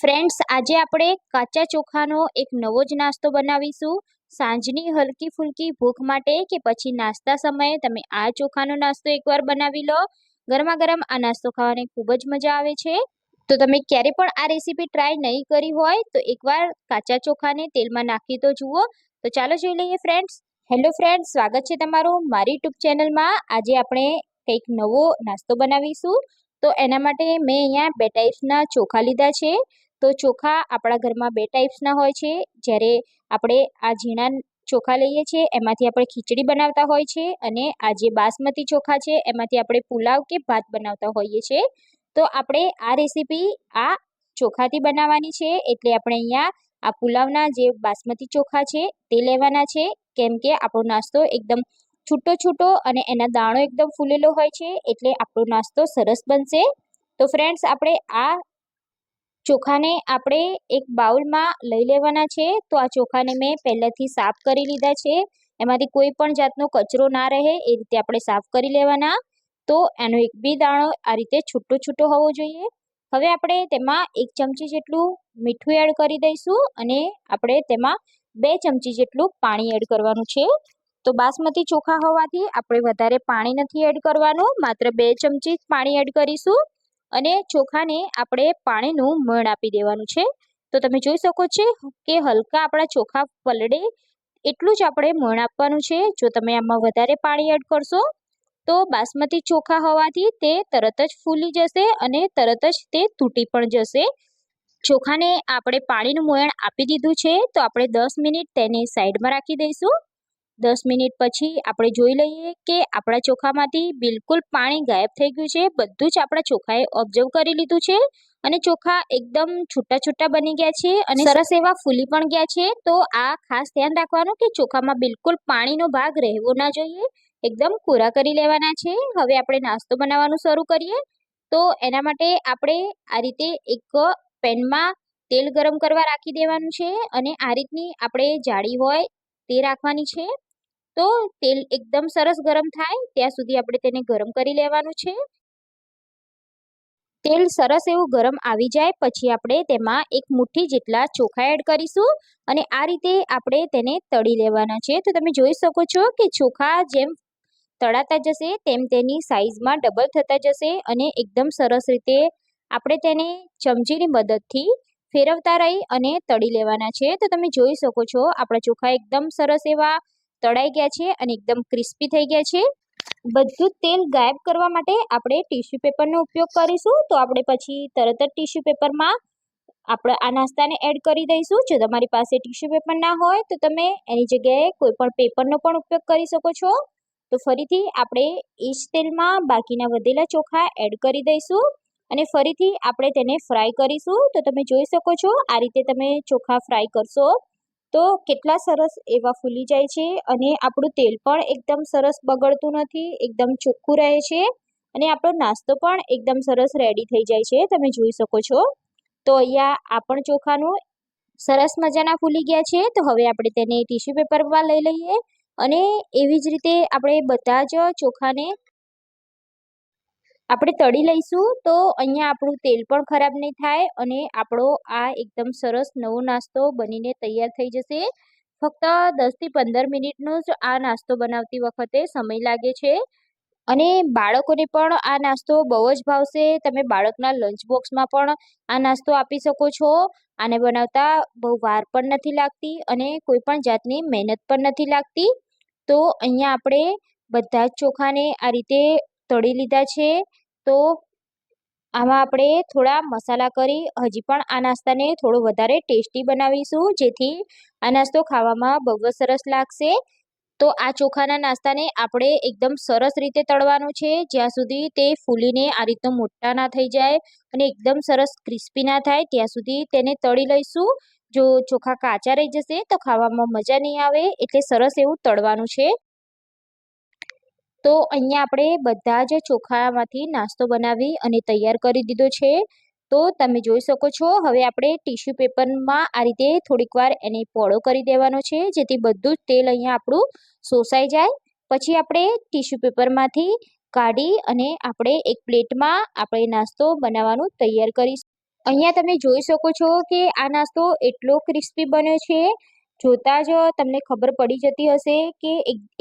Friends આજે આપણે કાચા ચોખાનો એક નવો જ નાસ્તો બનાવીશું. સાંજની હલકી ફૂલકી ભૂખ માટે કે પછી નાસ્તા સમયે તમે આ ચોખાનો નાસ્તો એકવાર બનાવી લો. ગરમા ગરમ આ નાસ્તો ખાવાની ખૂબ જ મજા આવે છે. તો તમે ક્યારે પણ આ રેસીપી ટ્રાય નહીં કરી હોય તો એકવાર કાચા ચોખાને તેલમાં નાખી તો જુઓ. તો ચાલો જોઈ લઈએ ફ્રેન્ડ્સ હેલો ફ્રેન્ડ્સ સ્વાગત છે તમારું મારી યુટ્યુબ ચેનલમાં આજે આપણે કંઈક નવો નાસ્તો બનાવીશું. તો એના માટે મેં અહીંયા બે ટાઈપ્સના ચોખા લીધા છે. તો ચોખા આપણા ઘરમાં બે ટાઈપ્સના હોય છે. જ્યારે આપણે આ ઝીણા ચોખા લઈએ છીએ, એમાંથી આપણે ખીચડી બનાવતા હોય છે અને આ જે બાસમતી ચોખા છે, એમાંથી આપણે પુલાવ કે ભાત બનાવતા હોઈએ છીએ. તો આપણે આ રેસીપી આ ચોખાથી બનાવવાની છે. એટલે આપણે અહીંયા આ પુલાવના જે બાસમતી ચોખા છે, તે લેવાના છે. કેમ કે આપણો નાસ્તો એકદમ છૂટો છૂટો અને એના દાણો એકદમ ફૂલેલો હોય છે. એટલે આપણો નાસ્તો સરસ બનશે. તો ફ્રેન્ડ્સ આપણે આ ચોખાને આપણે એક બાઉલમાં લઈ લેવાના છે. તો આ ચોખાને મેં પહેલાંથી સાફ કરી લીધા છે. એમાંથી કોઈ પણ જાતનો કચરો ના રહે, એ રીતે આપણે સાફ કરી લેવાના. તો એનો એક બી દાણો આ રીતે છૂટો છૂટો હોવો જોઈએ. હવે આપણે તેમાં એક ચમચી જેટલું મીઠું એડ કરી દઈશું અને આપણે તેમાં બે ચમચી જેટલું પાણી એડ કરવાનું છે. તો બાસમતી ચોખા હોવાથી આપણે વધારે પાણી નથી એડ કરવાનું. માત્ર બે ચમચી પાણી એડ કરીશું. અને ચોખાને આપણે પાણીનું મણ આપી દેવાનું છે. તો તમે જોઈ શકો છો કે હલકા આપણા ચોખા પલળે એટલું જ આપણે મણ આપવાનું છે. જો તમે આમાં વધારે પાણી એડ કરશો, તો બાસમતી ચોખા હોવાથી તે તરત જ ફૂલી જશે અને તરત જ તે તૂટી પણ જશે. ચોખાને આપણે પાણીનું મોયણ આપી દીધું છે, તો આપણે દસ મિનિટ તેને સાઈડમાં રાખી દઈશું. દસ મિનિટ પછી આપણે જોઈ લઈએ કે આપણા ચોખામાંથી બિલકુલ પાણી ગાયબ થઈ ગયું છે. બધું જ આપણા ચોખાએ ઓબ્ઝર્વ કરી લીધું છે અને ચોખા એકદમ છૂટા છૂટા બની ગયા છે અને સરસ એવા ફૂલી પણ ગયા છે. તો આ ખાસ ધ્યાન રાખવાનું કે ચોખામાં બિલકુલ પાણીનો ભાગ રહેવો ના જોઈએ. એકદમ કોરા કરી લેવાના છે. હવે આપણે નાસ્તો બનાવવાનું શરૂ કરીએ. તો એના માટે આપણે આ રીતે એક પેનમાં તેલ ગરમ કરવા રાખી દેવાનું છે અને આ રીતની આપણે જાળી હોય તે રાખવાની છે. તો તેલ એકદમ સરસ ગરમ થાય, ત્યાં સુધી આપણે તેને ગરમ કરી લેવાનું છે. તેલ સરસ એવું ગરમ આવી જાય, પછી આપણે તેમાં એક મુઠ્ઠી જેટલા ચોખા એડ કરીશું અને આ રીતે આપણે તેને તળી લેવાના છે. તો તમે જોઈ શકો છો કે ચોખા જેમ તળાતા જશે, તેમ તેની સાઇઝમાં ડબલ થતા જશે અને એકદમ સરસ રીતે આપણે તેને ચમચીની મદદથી ફેરવતા રહી અને તળી લેવાના છે. તો તમે જોઈ શકો છો, આપણા ચોખા એકદમ સરસ એવા તળાઈ ગયા છે અને એકદમ ક્રિસ્પી થઈ ગયા છે બધું તેલ ગાયબ કરવા માટે આપણે ટીશ્યુ પેપરનો ઉપયોગ કરીશું. તો આપણે પછી તરત જ ટીશ્યુ પેપરમાં આપણે આ નાસ્તાને એડ કરી દઈશું. જો તમારી પાસે ટીશ્યુ પેપર ના હોય તો તમે એની જગ્યાએ કોઈ પણ પેપરનો પણ ઉપયોગ કરી શકો છો. તો ફરીથી આપણે એ જ તેલમાં બાકીના વધેલા ચોખા એડ કરી દઈશું. અને ફરીથી આપણે તેને ફ્રાય કરીશું. તો તમે જોઈ શકો છો આ રીતે તમે ચોખા ફ્રાય કરશો. તો કેટલા સરસ એવા ફૂલી જાય છે અને આપણું તેલ પણ એકદમ સરસ બગડતું નથી, એકદમ ચોખ્ખું રહે છે અને આપણો નાસ્તો પણ એકદમ સરસ રેડી થઈ જાય છે, તમે જોઈ શકો છો. તો અહીંયા આ પણ ચોખાનું સરસ મજાના ફૂલી ગયા છે, તો હવે આપણે તેને ટીશ્યુ પેપરમાં લઈ લઈએ અને એવી જ રીતે આપણે બધા જ ચોખાને આપણે તળી લઈશું તો અહીંયા આપણું તેલ પણ ખરાબ નહીં થાય અને આપણો આ એકદમ સરસ નવો નાસ્તો બનીને તૈયાર થઈ જશે. ફક્ત દસથી પંદર મિનિટનો જ આ નાસ્તો બનાવતી વખતે સમય લાગે છે. અને બાળકોને પણ આ નાસ્તો બહુ જ ભાવશે. તમે બાળકના લંચ બોક્સમાં પણ આ નાસ્તો આપી શકો છો. આને બનાવતા બહુ વાર પણ નથી લાગતી અને કોઈ પણ જાતની મહેનત પણ નથી લાગતી. તો અહીંયા આપણે બધા જ ચોખાને આ રીતે તળી લીધા છે. તો આમાં આપણે થોડા મસાલા કરી, હજી પણ આ નાસ્તાને થોડો વધારે ટેસ્ટી બનાવીશું, જેથી આ નાસ્તો ખાવામાં બહુ સરસ લાગશે. તો આ ચોખાના નાસ્તાને આપણે એકદમ સરસ રીતે તળવાનું છે. જ્યાં સુધી તે ફૂલીને આ રીતનો મોટા ના થઈ જાય અને એકદમ સરસ ક્રિસ્પી ના થાય, ત્યાં સુધી તેને તળી લઈશું. જો ચોખા કાચા રહી જશે તો ખાવામાં મજા નહીં આવે, એટલે સરસ એવું તળવાનું છે. તો અહીંયા આપણે બધા જ ચોખામાંથી નાસ્તો બનાવી અને તૈયાર કરી દીધો છે. તો તમે જોઈ શકો છો, હવે આપણે ટીશ્યુ પેપરમાં આ રીતે થોડીક વાર એને પોળો કરી દેવાનો છે, જેથી બધું જ તેલ અહીંયા આપણું શોષાઈ જાય. પછી આપણે ટીશ્યુ પેપરમાંથી કાઢી અને આપણે એક પ્લેટમાં આપણે નાસ્તો બનાવવાનું તૈયાર કરીશું. અહીંયા તમે જોઈ શકો છો કે આ નાસ્તો એટલો ક્રિસ્પી બન્યો છે જોતા જ તમને ખબર પડી જતી હશે કે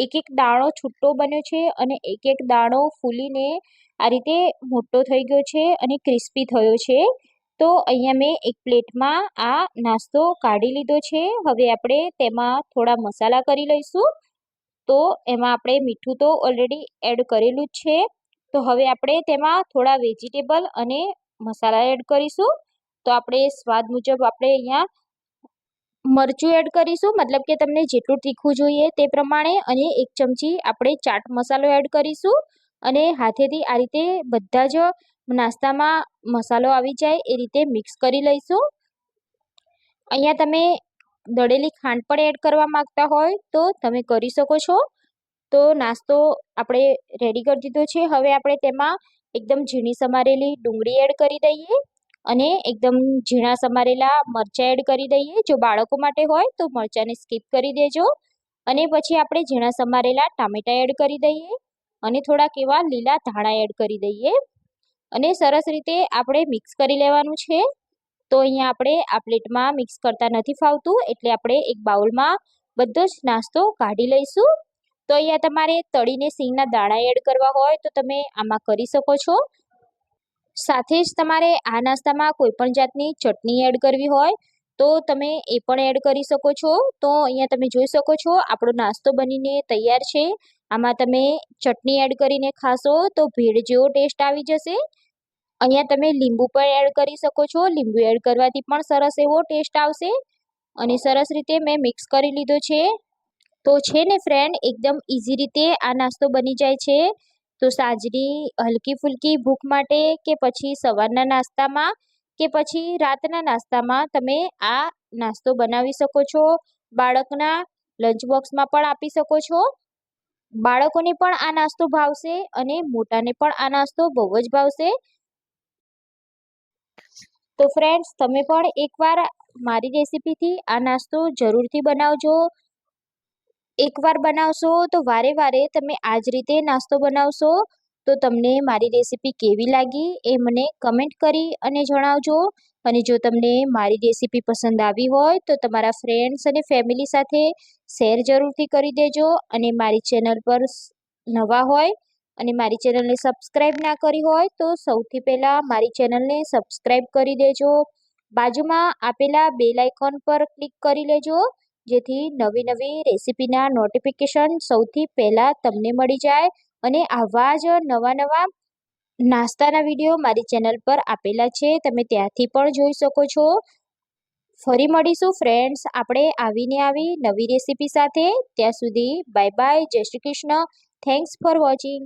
એક એક દાણો છૂટો બન્યો છે અને એક એક દાણો ફૂલીને આ રીતે મોટો થઈ ગયો છે અને ક્રિસ્પી થયો છે. તો અહીંયા મેં એક પ્લેટમાં આ નાસ્તો કાઢી લીધો છે. હવે આપણે તેમાં થોડા મસાલા કરી લઈશું. તો એમાં આપણે મીઠું તો ઓલરેડી એડ કરેલું જ છે. તો હવે આપણે તેમાં થોડા વેજીટેબલ અને મસાલા એડ કરીશું. તો આપણે સ્વાદ મુજબ આપણે અહીંયા મરચું એડ કરીશું, મતલબ કે તમને જેટલું તીખું જોઈએ તે પ્રમાણે અને એક ચમચી આપણે ચાટ મસાલો એડ કરીશું અને હાથેથી આ રીતે બધા જ નાસ્તામાં મસાલો આવી જાય એ રીતે મિક્સ કરી લઈશું. અહીંયા તમે દળેલી ખાંડ પણ એડ કરવા માંગતા હોય તો તમે કરી શકો છો. તો નાસ્તો આપણે રેડી કરી દીધો છે. હવે આપણે તેમાં એકદમ ઝીણી સમારેલી ડુંગળી એડ કરી દઈએ. અને એકદમ ઝીણા સમારેલા મરચાં એડ કરી દઈએ. જો બાળકો માટે હોય તો મરચાંને સ્કીપ કરી દેજો. અને પછી આપણે ઝીણા સમારેલા ટામેટાં એડ કરી દઈએ અને થોડાક એવા લીલા ધાણા એડ કરી દઈએ. અને સરસ રીતે આપણે મિક્સ કરી લેવાનું છે. તો અહીંયા આપણે આ પ્લેટમાં મિક્સ કરતા નથી ફાવતું, એટલે આપણે એક બાઉલમાં બધો જ નાસ્તો કાઢી લઈશું. તો અહીંયા તમારે તળીને સિંગના દાણા એડ કરવા હોય તો તમે આમાં કરી શકો છો. સાથે જ તમારે આ નાસ્તામાં કોઈ પણ જાતની ચટણી એડ કરવી હોય, તો તમે એ પણ એડ કરી શકો છો. તો અહીંયા તમે જોઈ શકો છો, આપણો નાસ્તો બનીને તૈયાર છે. આમાં તમે ચટણી એડ કરીને ખાશો તો ભેળ જેવો ટેસ્ટ આવી જશે. અહીંયા તમે લીંબુ પણ એડ કરી શકો છો. લીંબુ એડ કરવાથી પણ સરસ એવો ટેસ્ટ આવશે. અને સરસ રીતે મેં મિક્સ કરી લીધો છે. તો છે ને ફ્રેન્ડ એકદમ ઇઝી રીતે આ નાસ્તો બની જાય છે. તો સાંજની હલકી ફૂલકી ભૂખ માટે કે પછી સવારના નાસ્તામાં કે પછી રાતના નાસ્તામાં તમે આ નાસ્તો બનાવી શકો છો? બાળકના લંચ બોક્સમાં પણ આપી શકો છો? બાળકોને પણ આ નાસ્તો ભાવશે અને મોટાને પણ આ નાસ્તો બહુ જ ભાવશે. તો ફ્રેન્ડ્સ તમે પણ એકવાર મારી રેસીપીથી આ નાસ્તો જરૂરથી બનાવજો. એકવાર બનાવશો, તો વારે વારે તમે આ જ રીતે નાસ્તો બનાવશો, તો તમને મારી રેસીપી કેવી લાગી એ મને કમેન્ટ કરી અને જણાવજો. અને જો તમને મારી રેસીપી પસંદ આવી હોય, તો તમારા ફ્રેન્ડ્સ અને ફેમિલી સાથે શેર જરૂરથી કરી દેજો. અને મારી ચેનલ પર નવા હોય અને મારી ચેનલને સબસ્ક્રાઈબ ના કરી હોય, તો સૌથી પહેલાં મારી ચેનલને સબસ્ક્રાઈબ કરી દેજો. બાજુમાં આપેલા બેલ આઇકોન પર ક્લિક કરી લેજો. જેથી નવી નવી રેસીપીના નોટિફિકેશન સૌથી પહેલાં તમને મળી જાય અને આવા જ નવા નવા નાસ્તાના વીડિયો મારી ચેનલ પર આપેલા છે. તમે ત્યાંથી પણ જોઈ શકો છો. ફરી મળીશું ફ્રેન્ડ્સ આપણે આવીને આવી નવી રેસીપી સાથે. ત્યાં સુધી બાય બાય જય Shri Krishna. Thanks for watching